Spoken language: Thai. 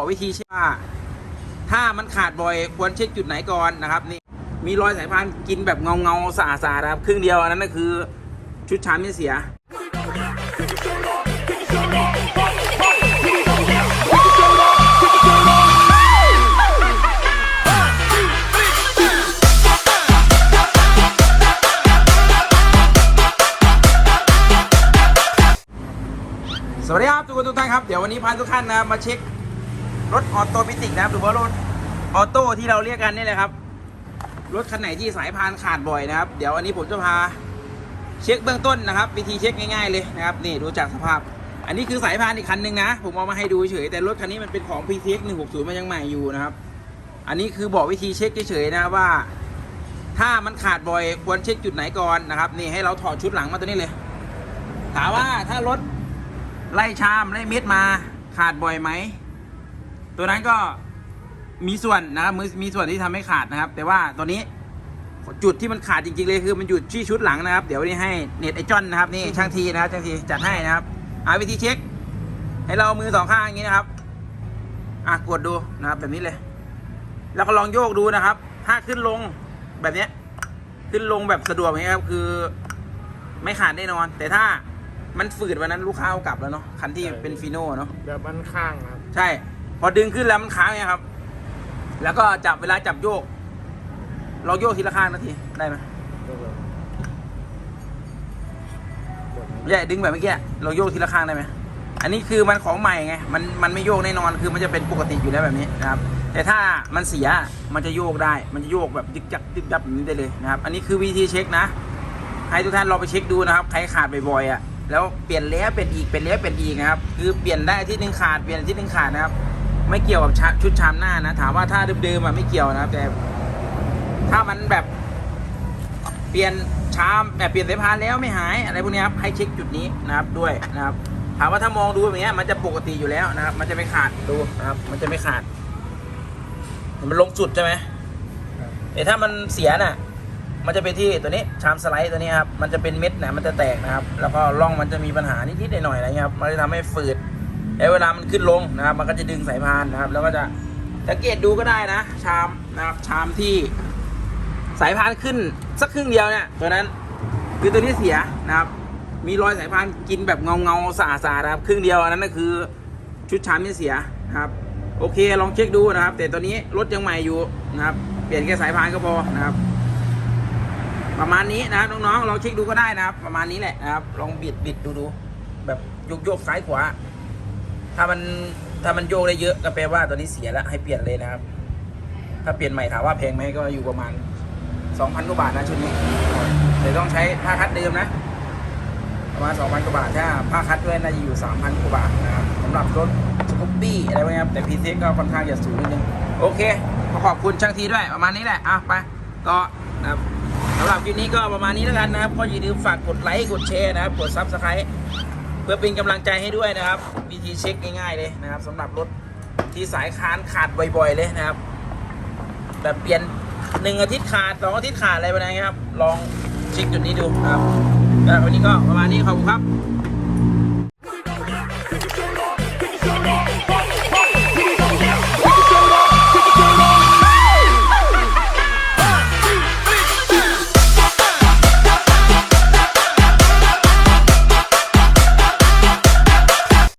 บอกวิธีเช็คว่า ถ้ามันขาดบ่อยควรเช็คจุดไหนก่อนนะครับนี่มีรอยสายพานกินแบบเงาเงาสะอาดสะอาดนะครับครึ่งเดียวอันนั้นก็คือชุดชามที่เสียสวัสดีครับทุกคนทุกท่านครับ เดี๋ยววันนี้พาทุกท่านนะครับมาเช็ค รถออโตมิติกนะครับหรือว่ารถออโต้ที่เราเรียกกันนี่แหละครับ รถคันไหนที่สายพานขาดบ่อยนะครับ เดี๋ยววันนี้ผมจะพาเช็คเบื้องต้นนะครับ วิธีเช็คง่ายๆเลยนะครับ นี่ดูจากสภาพ อันนี้คือสายพานอีกคันหนึ่งนะ ผมเอามาให้ดูเฉยแต่รถคันนี้มันเป็นของ PTX 160มันยังใหม่อยู่นะครับ อันนี้คือบอกวิธีเช็คเฉยๆนะว่า ถ้ามันขาดบ่อยควรเช็คจุดไหนก่อนนะครับ นี่ให้เราถอดชุดหลังมาตัวนี้เลย ถามว่าถ้ารถไล่ชามไล่เม็ดมาขาดบ่อยไหม ตัวนั้นก็มีส่วนนะครับมือมีส่วนที่ทำให้ขาดนะครับ แต่ว่าตัวนี้จุดที่มันขาดจริงๆเลยคือมันอยู่ที่ชุดหลังนะครับ เดี๋ยววันนี้ให้เน็ตไอจอนนะครับนี่ช่างทีนะครับช่างทีจัดให้นะครับหาวิธีเช็ค ให้เราเอามือสองข้างอย่างนี้นะครับอะกดดูนะครับแบบนี้เลย แล้วก็ลองโยกดูนะครับ ถ้าขึ้นลงแบบเนี้ย ขึ้นลงแบบสะดวกอย่างนี้ยครับ คือ ไม่ขาดแน่นอน แต่ถ้ามันฝืดวันนั้นลูกค้าเอากลับแล้วเนาะคันที่เป็นฟีโน่เนาะแบบมันข้างครับ ใช่ พอดึงขึ้นแล้วมันค้างไงครับ แล้วก็จับเวลาจับโยกลองโยกทีละข้างนาทีได้ไหมไม่ใช่ดึงแบบเมื่อกี้ลองโยกทีละข้างได้ไหมอันนี้คือมันของใหม่ไง มันมันไม่โยกแน่นอน คือมันจะเป็นปกติอยู่แล้วแบบนี้นะครับ แต่ถ้ามันเสีย มันจะโยกได้ มันจะโยกแบบยึกยักยึกยักแบบนี้ได้เลยนะครับ อันนี้คือวิธีเช็คนะ ให้ทุกท่านลองไปเช็คดูนะครับ ใครขาดบ่อยๆอะ แล้วเปลี่ยนแล้วเปลี่ยนอีก เปลี่ยนแล้วเปลี่ยนอีกนะครับ คือเปลี่ยนได้ที่หนึ่งขาด เปลี่ยนที่หนึ่งขาดนะครับ ไม่เกี่ยวกับช,ชุดชามหน้านะถามว่าถ้าเดิมๆอะไม่เกี่ยวนะครับแต่ ถ้ามันแบบเปลี่ยนชามแบบเปลี่ยนสายพานแล้วไม่หายอะไรพวกนี้ครับให้เช็คจุดนี้นะครับด้วยนะครับ ถามว่าถ้ามองดูแบบนี้มันจะปกติอยู่แล้วนะครับ มันจะไม่ขาดดูนะครับ มันจะไม่ขาด มันลงสุดใช่ไหมแต่ถ้ามันเสียน่ะ มันจะเป็นที่ตัวนี้ชามสไลด์ตัวนี้ครับมันจะเป็นเม็ดนะมันจะแตกนะครับ แล้วก็ร่องมันจะมีปัญหานิดๆหน่อยๆอะไรเงี้ยครับมันจะทำให้ฝืด แล้วเวลามันขึ้นลงนะครับ มันก็จะดึงสายพานนะครับ แล้วก็จะสังเกตดูก็ได้นะ ชามนะครับ ชามที่สายพานขึ้นสักครึ่งเดียวเนี่ยตัวนั้นคือตัวนี้เสียนะครับ มีรอยสายพานกินแบบเงาเงาสะอาดสะอาดนะครับ ครึ่งเดียวอันนั้นก็คือชุดชามที่เสียนะครับโอเคลองเช็คดูนะครับ แต่ตัวนี้รถยังใหม่อยู่นะครับ เปลี่ยนแค่สายพานก็พอนะครับ ประมาณนี้นะครับน้องๆลองเช็คดูก็ได้นะครับ ประมาณนี้แหละนะครับ ลองบิดบิดดูดูแบบโยกโยกซ้ายขวา ถ้ามันถ้ามันโยกได้เยอะก็แปลว่าตัวนี้เสียแล้วให้เปลี่ยนเลยนะครับ ถ้าเปลี่ยนใหม่ถามว่าแพงไหมก็อยู่ประมาณสองพันกว่าบาทนะชุดนี้แต่ต้องใช้ผ้าคัดเดิมนะ ประมาณสองพันกว่าบาทถ้าผ้าคัดด้วยน่าจะอยู่สามพันกว่าบาทนะครับสำหรับรถสกูปปี้อะไรพวกนี้ครับแต่พีเก็ค่อนข้างจะสูงนิดนึงโอเคขอขอบคุณช่างทีด้วยประมาณนี้แหละอะไปก็นะครับสำหรับคลิปนี้ก็ประมาณนี้แล้วกันนะครับก็อย่าลืมฝากกดไลค์กดแชร์นะครับกดซับสไครต์ พื่อเป็นกำลังใจให้ด้วยนะครับ วิธีเช็คง่ายๆเลยนะครับสำหรับรถที่สายคานขาดบ่อยๆเลยนะครับ แบบเปลี่ยนหนึ่งอาทิตย์ขาดสองอาทิตย์ขาดอะไรปไหนี้ครับ ลองเช็คจุดนี้ดูนะครับแล้ววันนี้ก็ประมาณนี้ขอบคุณครับ